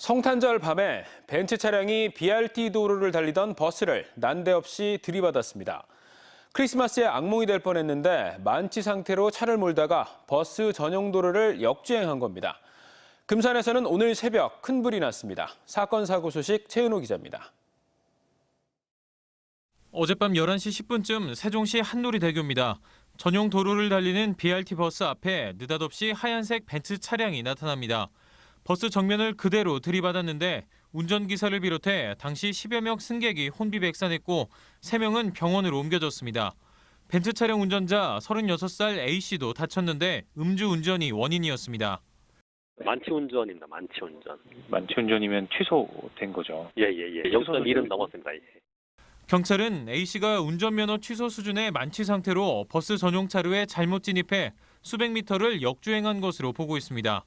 성탄절 밤에 벤츠 차량이 BRT 도로를 달리던 버스를 난데없이 들이받았습니다. 크리스마스에 악몽이 될 뻔했는데 만취 상태로 차를 몰다가 버스 전용 도로를 역주행한 겁니다. 금산에서는 오늘 새벽 큰 불이 났습니다. 사건 사고 소식 최은호 기자입니다. 어젯밤 11시 10분쯤 세종시 한누리대교입니다. 전용 도로를 달리는 BRT 버스 앞에 느닷없이 하얀색 벤츠 차량이 나타납니다. 버스 정면을 그대로 들이받았는데 운전기사를 비롯해 당시 10여 명 승객이 혼비백산했고 3명은 병원으로 옮겨졌습니다. 벤츠 차량 운전자 36살 A씨도 다쳤는데 음주운전이 원인이었습니다. 만취 운전입니다. 만취 운전. 만취 운전이면 취소된 거죠. 예예예. 0.1은 운전이죠. 넘었습니다. 예. 경찰은 A씨가 운전면허 취소 수준의 만취 상태로 버스 전용 차로에 잘못 진입해 수백 미터를 역주행한 것으로 보고 있습니다.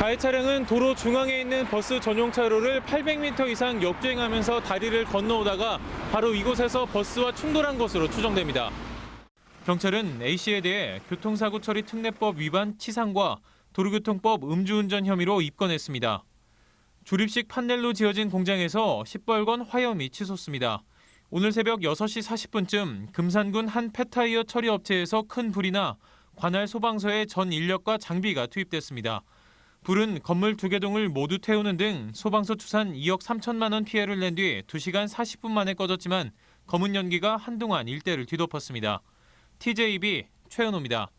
가해 차량은 도로 중앙에 있는 버스 전용 차로를 800m 이상 역주행하면서 다리를 건너오다가 바로 이곳에서 버스와 충돌한 것으로 추정됩니다. 경찰은 A씨에 대해 교통사고 처리 특례법 위반 치상과 도로교통법 음주운전 혐의로 입건했습니다. 조립식 판넬로 지어진 공장에서 시뻘건 화염이 치솟습니다. 오늘 새벽 6시 40분쯤 금산군 한 폐타이어 처리 업체에서 큰 불이 나 관할 소방서의 전 인력과 장비가 투입됐습니다. 불은 건물 두 개 동을 모두 태우는 등 소방서 추산 2억 3천만 원 피해를 낸 뒤 2시간 40분 만에 꺼졌지만 검은 연기가 한동안 일대를 뒤덮었습니다. TJB 최은호입니다.